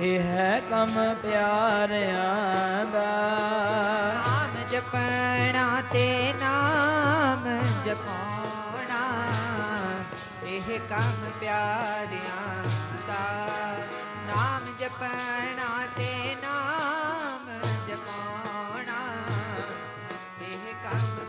ਇਹ ਹੈ ਕੰਮ ਪਿਆਰਿਆਂ ਦਾ। ਨਾਮ ਜਪਣਾ ਤੇ ਨਾਮ ਜਪਾਉਣਾ, ਇਹ ਕੰਮ ਪਿਆਰਿਆਂ ਦਾ। ਨਾਮ ਜਪਣਾ ਤੇ ਨਾਮ ਜਪਾਉਣਾ, ਇਹ ਕੰਮ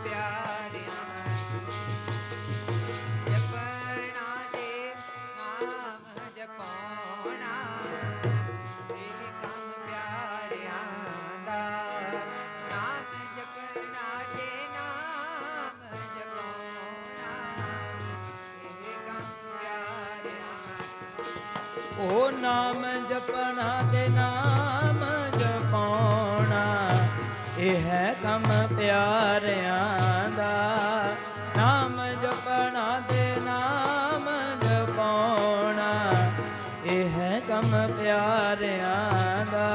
ਉਹ ਨਾਮ ਜਪਣਾ ਤੇ ਨਾਮ ਜਪਾਉਣਾ, ਇਹ ਹੈ ਕੰਮ ਪਿਆਰਿਆਂ ਦਾ। ਨਾਮ ਜਪਣਾ ਤੇ ਨਾਮ ਜਪਾਉਣਾ, ਇਹ ਹੈ ਕੰਮ ਪਿਆਰਿਆਂ ਦਾ।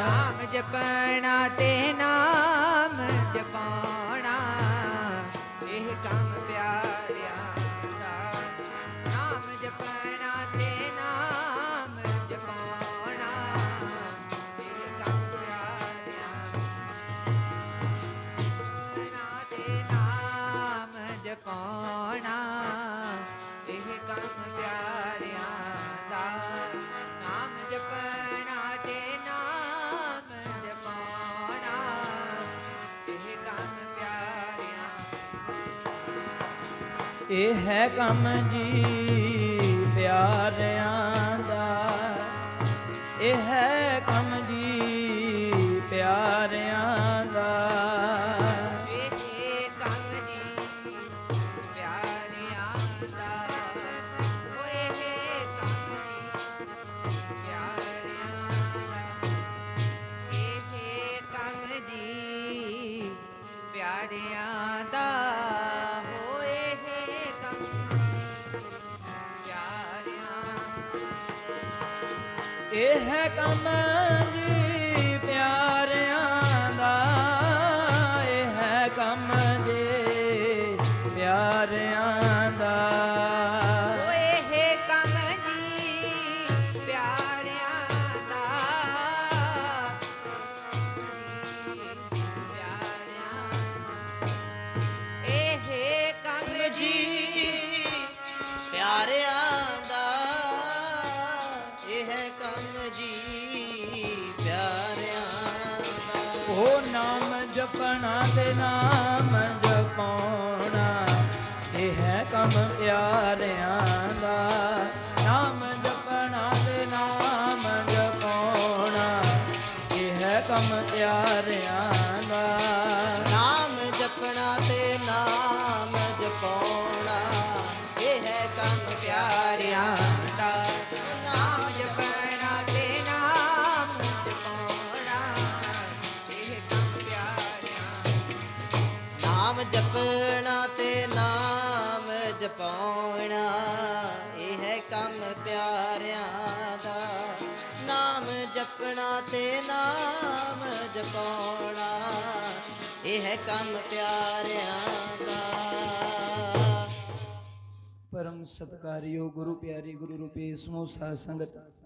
ਨਾਮ ਜਪਣਾ ਤੇ ਨਾਮ ਜਪਾਉਣਾ। ਜਪਾਉਣਾ ਇਹ ਕੰਮ ਪਿਆਰਿਆਂ ਦਾ। ਨਾਮ ਜਪਣਾ ਤੇ ਨਾਮ ਜਪਾਉਣਾ, ਇਹ ਕੰਮ ਪਿਆਰਿਆਂ ਇਹ ਹੈ ਕੰਮ ਜੀ ਪਿਆਰਿਆਂ ਦਾ। ਇਹ ਹੈ ਕੰਮ ਜੀ ਪਿਆਰਿਆਂ ਪਿਆਰਿਆਂ ਦਾ ਹੋਏ ਇਹ ਕੰਮ। ਪਿਆਰਿਆਂ ਇਹ ਹੈ ਕੰਮ ਜੀ ਉਹ ਨਾਮ ਜਪਣਾ ਤੇ ਨਾਮ ਜਪਾਉਣਾ, ਇਹ ਹੈ ਕੰਮ ਪਿਆਰਿਆਂ ਦਾ। ਨਾਮ ਜਪਣਾ ਤੇ ਨਾਮ ਜਪਾਉਣਾ, ਇਹ ਹੈ ਕੰਮ ਪਿਆਰਿਆਂ ਦਾ। ਜਪਾਉਣਾ ਇਹ ਹੈ ਕੰਮ ਪਿਆਰਿਆਂ ਦਾ। ਨਾਮ ਜਪਣਾ ਤੇ ਨਾਮ ਜਪਾਉਣਾ, ਇਹ ਹੈ ਕੰਮ ਪਿਆਰਿਆਂ ਦਾ। ਪਰਮ ਸਤਕਾਰਿਓ ਗੁਰੂ ਪਿਆਰੀ ਗੁਰੂ ਰੂਪੀ ਸਮੂਹ ਸਾਧ ਸੰਗਤ।